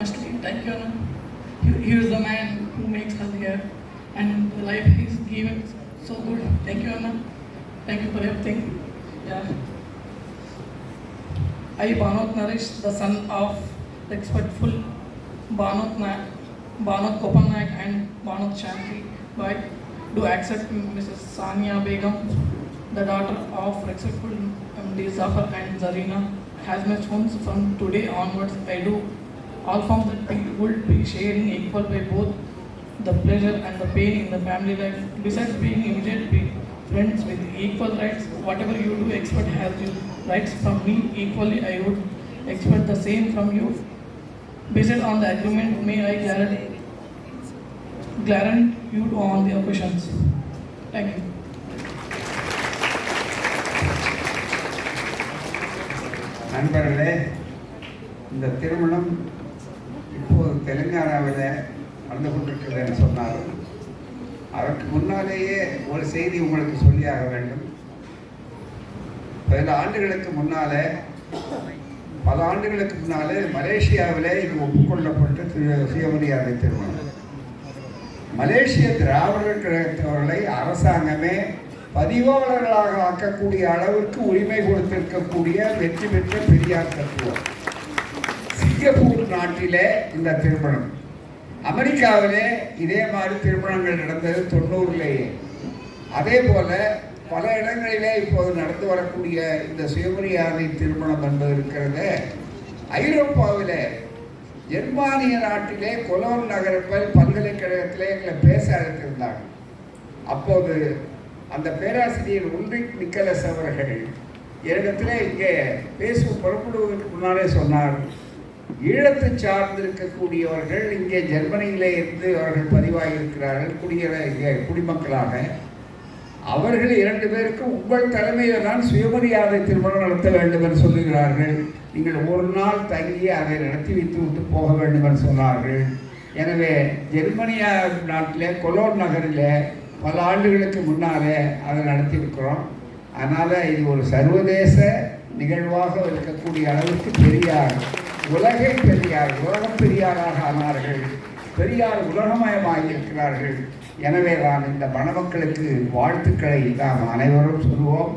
Thank you. He, he is the man who makes us here and the life he's given so good. Thank you, Anna. Thank you for everything. Yeah. I, Banot Naresh, the son of respectful Banot, Na- Banot Kopannak and Banot Shanti, Bhai, do accept Mrs. Sania Begum, the daughter of respectful MD Zafar and Zarina, has my sons from today onwards. I do all forms that we would be sharing equal by both the pleasure and the pain in the family life. Besides being immediate be friends with equal rights, whatever you do expect has you rights from me equally. I would expect the same from you. Based on the agreement, may I guarantee, guarantee you on the questions. Thank you. நண்பர்களே இந்த திருமணம் இப்போது தெலுங்கானாவில் நடந்து கொண்டிருக்கிறதுன்னு சொன்னாலும் அதற்கு முன்னாலேயே ஒரு செய்தி உங்களுக்கு சொல்லியாக வேண்டும். பல ஆண்டுகளுக்கு முன்னாலே பல ஆண்டுகளுக்கு முன்னாலே மலேசியாவிலே இது ஒப்புக்கொள்ளப்பட்டு திரு சுயமரியாதை திருமணம். மலேசிய திராவிடர் கழகத்தவர்களை அரசாங்கமே பதிவாளர்களாக ஆக்கக்கூடிய அளவிற்கு உரிமை கொடுத்திருக்கக்கூடிய வெற்றி பெற்ற பெரியார் தத்துவம். சிங்கப்பூர் நாட்டிலே இந்த திருமணம். அமெரிக்காவிலே இதே மாதிரி திருமணங்கள் நடந்தது தொண்ணூறுலேயே. அதே போல் பல இடங்களிலே இப்போது நடந்து வரக்கூடிய இந்த சுயமரியாதை திருமணம் என்பது இருக்கிறத. ஐரோப்பாவில் ஜெர்மானிய நாட்டிலே கொலோன் நகரப்பல் பல்கலைக்கழகத்தில் எங்களை பேச அழைத்திருந்தாங்க. அப்போது அந்த பேராசிரியர் உல்ரிக் நிக்கலஸ் அவர்கள் என்னிடத்திலே இங்கே பேசும் புறப்படுவதற்கு முன்னாலே சொன்னார். ஈழத்தை சார்ந்திருக்கக்கூடியவர்கள் இங்கே ஜெர்மனியிலே இருந்து அவர்கள் பதிவாகியிருக்கிறார்கள் குடியர இங்கே குடிமக்களாக. அவர்கள் இரண்டு பேருக்கும் உங்கள் தலைமையில் தான் சுயமரியாதை திருமணம் நடத்த வேண்டும் என்று சொல்லுகிறார்கள். நீங்கள் ஒரு நாள் தங்கி அதை நடத்தி வைத்து விட்டு போக வேண்டும் என்று சொன்னார்கள். எனவே ஜெர்மனியா நாட்டில் கொலோன் நகரில் பல ஆண்டுகளுக்கு முன்னாலே அதை நடத்தியிருக்கிறோம் அதனால் இது ஒரு சர்வதேச நிகழ்வாக இருக்கக்கூடிய அளவுக்கு பெரியார் உலகை பெரியார் உலகம் பெரியாராக ஆனார்கள். பெரியார் உலகமயமாகி இருக்கிறார்கள் எனவே தான் இந்த மணமக்களுக்கு வாழ்த்துக்களை நாம் அனைவரும் சொல்வோம்.